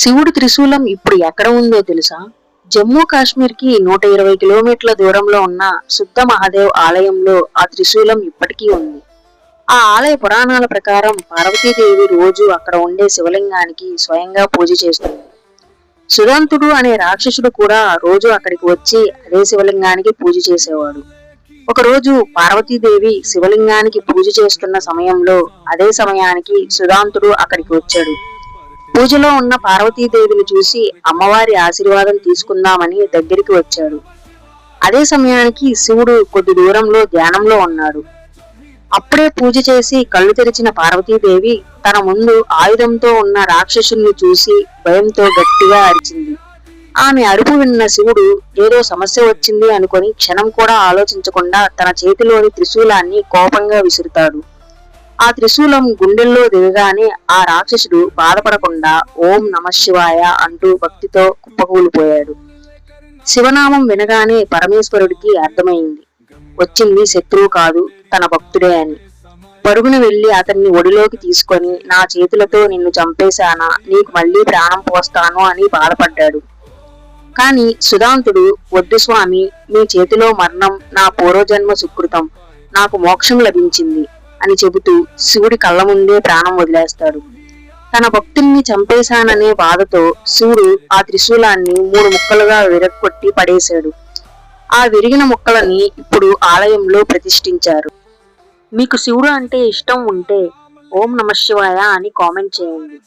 శివుడు త్రిశూలం ఇప్పుడు ఎక్కడ ఉందో తెలుసా? జమ్మూ కాశ్మీర్కి నూట ఇరవై కిలోమీటర్ల దూరంలో ఉన్న శుద్ధ మహాదేవ్ ఆలయంలో ఆ త్రిశూలం ఇప్పటికీ ఉంది. ఆ ఆలయ పురాణాల ప్రకారం పార్వతీదేవి రోజు అక్కడ ఉండే శివలింగానికి స్వయంగా పూజ చేస్తుంది. సుదంతుడు అనే రాక్షసుడు కూడా రోజు అక్కడికి వచ్చి అదే శివలింగానికి పూజ చేసేవాడు. ఒకరోజు పార్వతీదేవి శివలింగానికి పూజ చేస్తున్న సమయంలో అదే సమయానికి సుదాంతుడు అక్కడికి వచ్చాడు. పూజలో ఉన్న పార్వతీదేవిని చూసి అమ్మవారి ఆశీర్వాదం తీసుకుందామని దగ్గరికి వచ్చాడు. అదే సమయానికి శివుడు కొద్ది దూరంలో ధ్యానంలో ఉన్నాడు. అప్పుడే పూజ చేసి కళ్ళు తెరిచిన పార్వతీదేవి తన ముందు ఆయుధంతో ఉన్న రాక్షసుల్ని చూసి భయంతో గట్టిగా అరిచింది. ఆమె అరుపు విన్న శివుడు ఏదో సమస్య వచ్చింది అనుకొని క్షణం కూడా ఆలోచించకుండా తన చేతిలోని త్రిశూలాన్ని కోపంగా విసురుతాడు. ఆ త్రిశూలం గుండెల్లో దిగగానే ఆ రాక్షసుడు బాధపడకుండా ఓం నమ శివాయ అంటూ భక్తితో కుప్పకూలిపోయాడు. శివనామం వినగానే పరమేశ్వరుడికి అర్థమైంది. వచ్చింది శత్రువు కాదు తన భక్తుడే అని. పరుగున వెళ్ళి అతన్ని ఒడిలోకి తీసుకొని నా చేతులతో నిన్ను చంపేశానా నీకు మళ్ళీ ప్రాణం పోస్తాను అని బాధపడ్డాడు. కాని సుధాంతుడు వద్దు స్వామి మీ చేతిలో మరణం నా పూర్వజన్మ సుకృతం నాకు మోక్షం లభించింది. అని చెబుతూ శివుడి కళ్ళ ముందే ప్రాణం వదిలేస్తాడు. తన భక్తుల్ని చంపేశాననే బాధతో శివుడు ఆ త్రిశూలాన్ని మూడు ముక్కలుగా విరగొట్టి పడేశాడు. ఆ విరిగిన ముక్కలని ఇప్పుడు ఆలయంలో ప్రతిష్ఠించారు. మీకు శివుడు అంటే ఇష్టం ఉంటే ఓం నమ శివాయ అని కామెంట్ చేయండి.